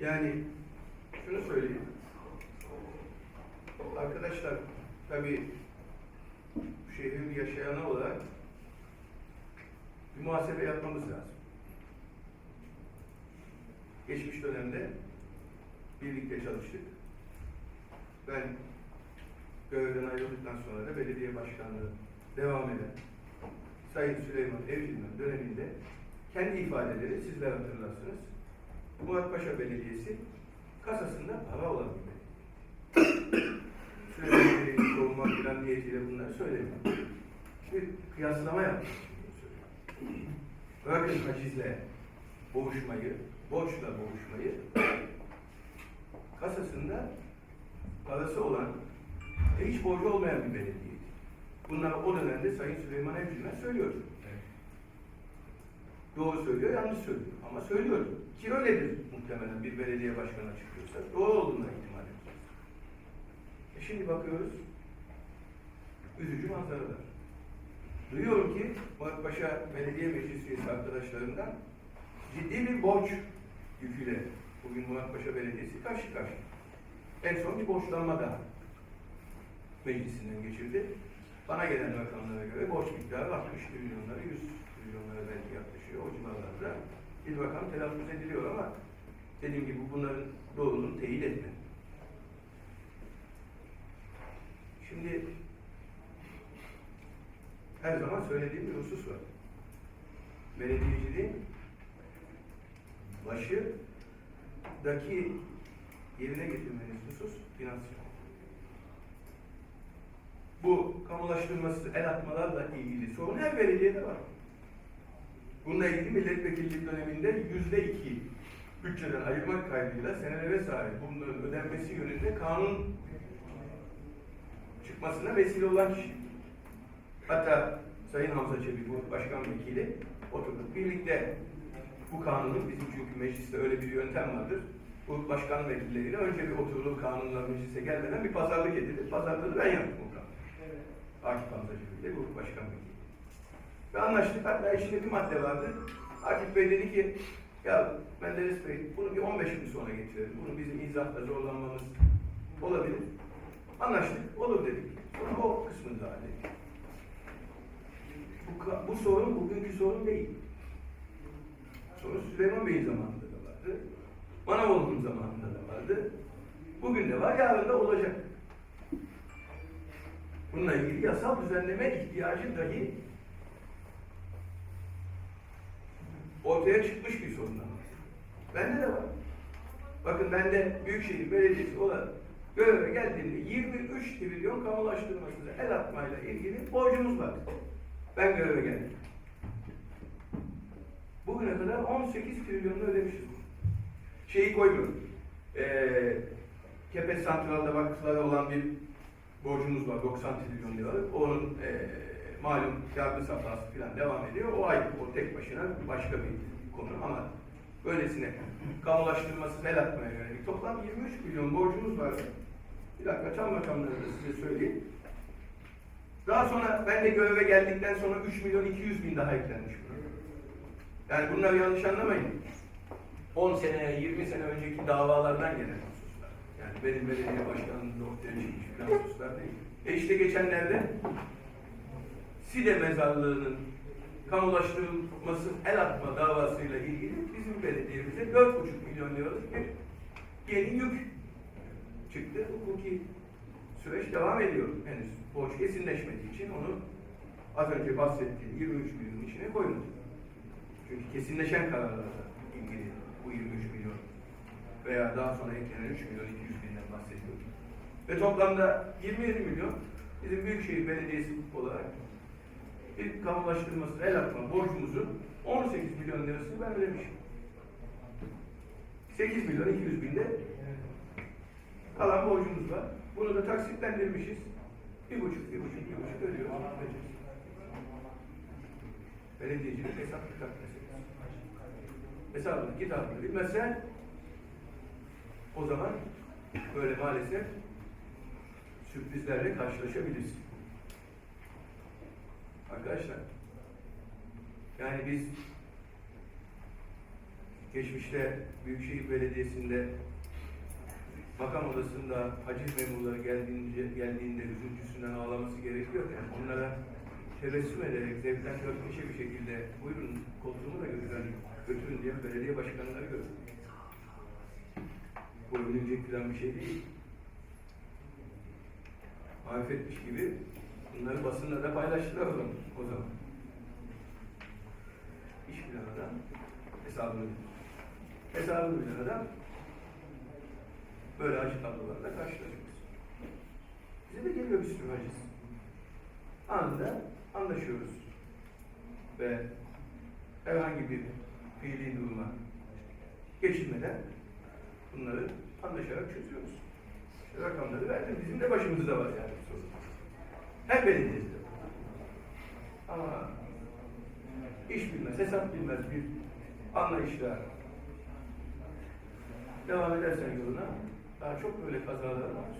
Yani şunu söyleyeyim. Arkadaşlar tabii şehrin yaşayanı olarak bir muhasebe yapmamız lazım. Geçmiş dönemde birlikte çalıştık. Ben görevden ayrıldıktan sonra da belediye başkanlığı devam eden Sayın Süleyman Evcilmen döneminde kendi ifadeleri sizler hatırlarsınız. Muratpaşa Belediyesi kasasında para olan bir belediye. Bey'in savunma plan niyetiyle bunları söylemiyorum. Bir kıyaslama söylüyorum. Bırakın hacizle boğuşmayı, borçla boğuşmayı, kasasında parası olan hiç borcu olmayan bir belediyeydi. Bunlar o dönemde Sayın Süleyman Evcilmen söylüyor. Doğru söylüyor, yanlış söylüyor. Ama söylüyor. Ki öyledir muhtemelen bir belediye başkanı açıklıyorsa. Doğru olduğuna ihtimal edeceğiz. E şimdi bakıyoruz, üzücü manzaralar. Duyuyorum ki Muratpaşa Belediye Meclisi üyesi arkadaşlarından ciddi bir borç yüküyle bugün Muratpaşa Belediyesi karşı karşıya. En son bir borçlanma daha meclisinden geçirdi. Bana gelen rakamlara göre borç miktarı 60 trilyonlara, 100 trilyonlara belki yaklaşıyor. O civarlarda bir rakam telaffuz ediliyor ama dediğim gibi bunların doğruluğunu teyit etmedim. Şimdi her zaman söylediğim bir husus var. Belediyeciliğin başıdaki yerine getirmeniz husus finansal. Bu kamulaştırması, el atmalarla ilgili sorun her belediyede var. Bununla ilgili milletvekillik döneminde yüzde iki bütçeden ayırmak kaydıyla senelere sahip bunların ödenmesi yönünde kanun çıkmasına vesile olan kişi. Hatta Sayın Hamza Çelik, bu başkan vekili oturduk. Birlikte bu kanunun, bizim çünkü mecliste öyle bir yöntem vardır. Bu başkan vekilleriyle önce bir oturulur kanunla meclise gelmeden bir pazarlık edilir. Pazarlığı ben yaptım o Akif Hamza Çelik'le bu başkan vekili. Ve anlaştık. Hatta içinde bir madde vardı. Akif Bey dedi ki ya Menderes Bey bunu bir 15 gün sonra getirelim. Bunu bizim izahla zorlanmamız olabilir. Anlaştık. Olur dedik. Sonra o kısmını da hallettik. Bu, bu sorun bugünkü sorun değil. Sorun Süleyman Bey'in zamanında da vardı. Manavoğlu'nun zamanında da vardı. Bugün de var, yarın da olacak. Bununla ilgili yasal düzenleme ihtiyacı dahi ortaya çıkmış bir sorundan var. Bende de var. Bakın ben de Büyükşehir Belediyesi olarak göreve geldiğimde 23 trilyon kamulaştırmasına el atmayla ilgili borcumuz var. Ben göreve geldim. Bugüne kadar 18 trilyonunu ödemişiz. Şeyi koymuyorum. Ee, Kepez Santral'da vakıflara olan bir borcumuz var 90 trilyon liralık. Onun e, malum yargı safhası falan devam ediyor. O ayrı, o tek başına başka bir konu ama böylesine kamulaştırması el atmaya yönelik toplam 23 milyon borcumuz var. Bir dakika tam rakamları da size söyleyeyim. Daha sonra ben de göreve geldikten sonra 3 milyon 200 bin daha eklenmiş buna. Yani bunları yanlış anlamayın. 10 sene, 20 sene önceki davalardan gelen benim belediye başkanımda ortaya çıkmış filan hususlar değil. E işte geçenlerde Side mezarlığının kamulaştırılması el atma davasıyla ilgili bizim belediyemize 4,5 milyon liralık bir yeni yük çıktı. Hukuki süreç devam ediyor henüz. Borç kesinleşmediği için onu az önce bahsettiğim 23 milyonun içine koymadı. Çünkü kesinleşen kararlarla ilgili bu 23 milyon veya daha sonra eklenen 3 milyon 200 binden bahsediyoruz. Ve toplamda 27 milyon bizim Büyükşehir Belediyesi olarak bir kamulaştırması el atma borcumuzun 18 milyon lirasını ben ödemişim. 8 milyon 200 binde kalan borcumuz var. Bunu da taksitlendirmişiz. Bir buçuk, bir buçuk, bir buçuk ödüyoruz. Belediyecilik hesap kitap meselesi. Hesabını kitabını bilmezsen o zaman böyle maalesef sürprizlerle karşılaşabilirsin. Arkadaşlar yani biz geçmişte Büyükşehir Belediyesi'nde makam odasında haciz memurları geldiğince, geldiğinde üzüntüsünden ağlaması gerekiyorken onlara tebessüm ederek zevkten köpkeşe bir şekilde buyurun koltuğumu da götürün, götürün diye belediye başkanları gördüm. Bu övünecek falan bir şey değil. Marifetmiş gibi bunları basında da paylaştılar o zaman. İş bilen adam hesabını bilir. Hesabını bilen adam böyle acı tablolarla karşılaşmaz. Bize de geliyor bir sürü haciz. Anında anlaşıyoruz. Ve herhangi bir fiili duruma geçilmeden bunları anlaşarak çözüyoruz. İşte rakamları verdim. Bizim de başımızda var yani bu sorun. Her belediyede. Ama iş bilmez, hesap bilmez bir anlayışla devam edersen yoluna daha çok böyle kazalara maruz.